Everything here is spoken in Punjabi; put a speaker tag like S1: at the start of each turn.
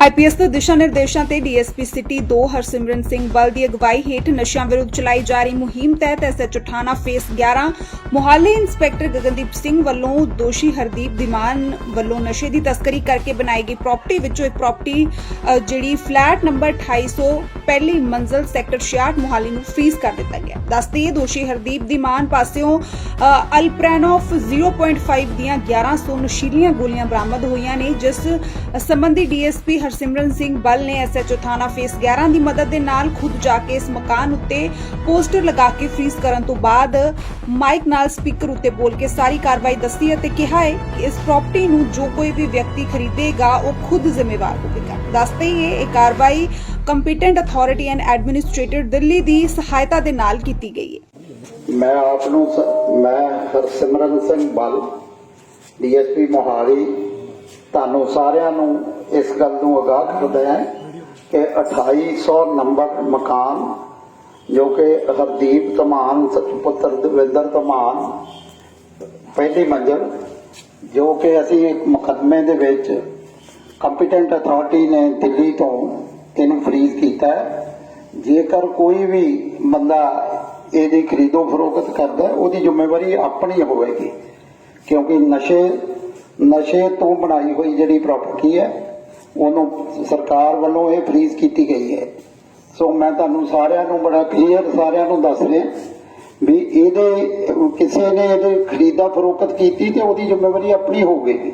S1: ਆਈਪੀਐਸ ਦੇ ਦਿਸ਼ਾ ਨਿਰਦੇਸ਼ਾਂ ਤੇ ਡੀਐਸਪੀ ਸਿਟੀ 2 ਹਰਸਿਮਰਨ ਸਿੰਘ ਬਲ ਦੀ ਅਗਵਾਈ ਹੇਠ ਨਸ਼ਿਆਂ ਵਿਰੁੱਧ ਚਲਾਈ ਜਾ ਰਹੀ ਮੁਹਿੰਮ ਤਹਿਤ ਐਸਐਚਓ ਥਾਣਾ ਫੇਸ 11 ਮੁਹਾਲੀ ਇੰਸਪੈਕਟਰ ਗਗਨਦੀਪ ਸਿੰਘ ਵੱਲੋਂ ਦੋਸ਼ੀ ਹਰਦੀਪ ਦਿਮਾਨ ਵੱਲੋਂ ਨਸ਼ੇ ਦੀ ਤਸਕਰੀ ਕਰਕੇ ਬਣਾਈ ਗਈ ਪ੍ਰਾਪਰਟੀ ਵਿੱਚੋਂ ਇੱਕ ਪ੍ਰਾਪਰਟੀ ਜਿਹੜੀ ਫਲੈਟ ਨੰਬਰ 2800 ਪਹਿਲੀ ਮੰਜ਼ਲ ਸੈਕਟਰ 66 ਮੁਹਾਲੀ ਨੂੰ ਫ੍ਰੀਜ਼ ਕਰ ਦਿੱਤਾ ਗਿਆ। ਦੱਸਦੀ ਹੈ ਦੋਸ਼ੀ ਹਰਦੀਪ ਦਿਮਾਨ ਪਾਸਿਓਂ ਅ, ਅਲਪ੍ਰੈਨੋਫ 0.5 ਦੀਆਂ 1100 ਨਸ਼ੀਲੀਆਂ ਗੋਲੀਆਂ ਬਰਾਮਦ ਹੋਈਆਂ ਨੇ ਜਿਸ ਸੰਬੰਧੀ ਡੀਐਸਪੀ ਹਰਸਿਮਰਨ ਸਿੰਘ ਬਲ ਨੇ ਐਸਐਚਓ ਥਾਣਾ ਫੇਸ 11 ਦੀ ਮਦਦ ਦੇ ਨਾਲ ਖੁਦ ਜਾ ਕੇ ਇਸ ਮਕਾਨ ਉੱਤੇ ਪੋਸਟਰ ਲਗਾ ਕੇ ਫ੍ਰੀਜ਼ ਕਰਨ ਤੋਂ ਬਾਅਦ ਮਾਈਕ ਨਾਲ ਸਪੀਕਰ ਉੱਤੇ ਬੋਲ ਕੇ ਸਾਰੀ ਕਾਰਵਾਈ ਦੱਸੀ ਅਤੇ ਕਿਹਾ ਹੈ ਕਿ ਇਸ ਪ੍ਰਾਪਰਟੀ ਨੂੰ ਜੋ ਕੋਈ ਵੀ ਵਿਅਕਤੀ ਖਰੀਦੇਗਾ ਉਹ ਖੁਦ ਜ਼ਿੰਮੇਵਾਰ ਹੋਵੇਗਾ। ਦੱਸਦੇ ਹੀ ਇਹ ਕਾਰਵਾਈ competent authority and administrator Delhi ਦੀ ਸਹਾਇਤਾ ਦੇ ਨਾਲ ਕੀਤੀ ਗਈ ਹੈ।
S2: ਮੈਂ ਆਪ ਨੂੰ ਮੈਂ ਹਰਸਿਮਰਨ ਸਿੰਘ ਬਲ, ਡੀਐਸਪੀ ਮੋਹਾਲੀ, ਤੁਹਾਨੂੰ ਸਾਰਿਆਂ ਨੂੰ ਇਸ ਗੱਲ ਨੂੰ ਆਗਾਹ ਕਰਦਾ ਹਾਂ ਕਿ 2800 ਨੰਬਰ ਮਕਾਨ, ਜੋ ਕਿ ਹਰਦੀਪ ਧਮਾਨ ਪੁੱਤਰ ਦਵਿੰਦਰ ਧਮਾਨ, ਪਹਿਲੀ ਮੰਜ਼ਲ, ਜੋ ਕਿ ਅਸੀਂ ਇੱਕ ਮੁਕੱਦਮੇ ਦੇ ਵਿੱਚ ਕੰਪੀਟੈਂਟ ਅਥਾਰਟੀ ਨੇ ਦਿੱਲੀ ਤੋਂ ਇਹਨੂੰ ਫਰੀਜ਼ ਕੀਤਾ ਹੈ। ਜੇਕਰ ਕੋਈ ਵੀ ਬੰਦਾ ਇਹਦੀ ਖਰੀਦੋ ਫਰੋਖਤ ਕਰਦਾ ਉਹਦੀ ਜ਼ਿੰਮੇਵਾਰੀ ਆਪਣੀ ਹੋਵੇਗੀ। ਕਿਉਂਕਿ ਨਸ਼ੇ ਨਸ਼ੇ ਤੋਂ ਬਣਾਈ ਹੋਈ ਜਿਹੜੀ ਪ੍ਰਾਪਰਟੀ ਹੈ, ਉਹਨੂੰ ਸਰਕਾਰ ਵੱਲੋਂ ਇਹ ਫਰੀਜ਼ ਕੀਤੀ ਗਈ ਹੈ। ਸੋ ਮੈਂ ਤੁਹਾਨੂੰ ਸਾਰਿਆਂ ਨੂੰ ਬੜਾ ਕਲੀਅਰ ਸਾਰਿਆਂ ਨੂੰ ਦੱਸ ਰਿਹਾ ਵੀ ਇਹਦੇ, ਕਿਸੇ ਨੇ ਇਹਦੇ ਖਰੀਦਾ ਫਰੋਖਤ ਕੀਤੀ ਤੇ ਉਹਦੀ ਜ਼ਿੰਮੇਵਾਰੀ ਆਪਣੀ ਹੋਵੇਗੀ।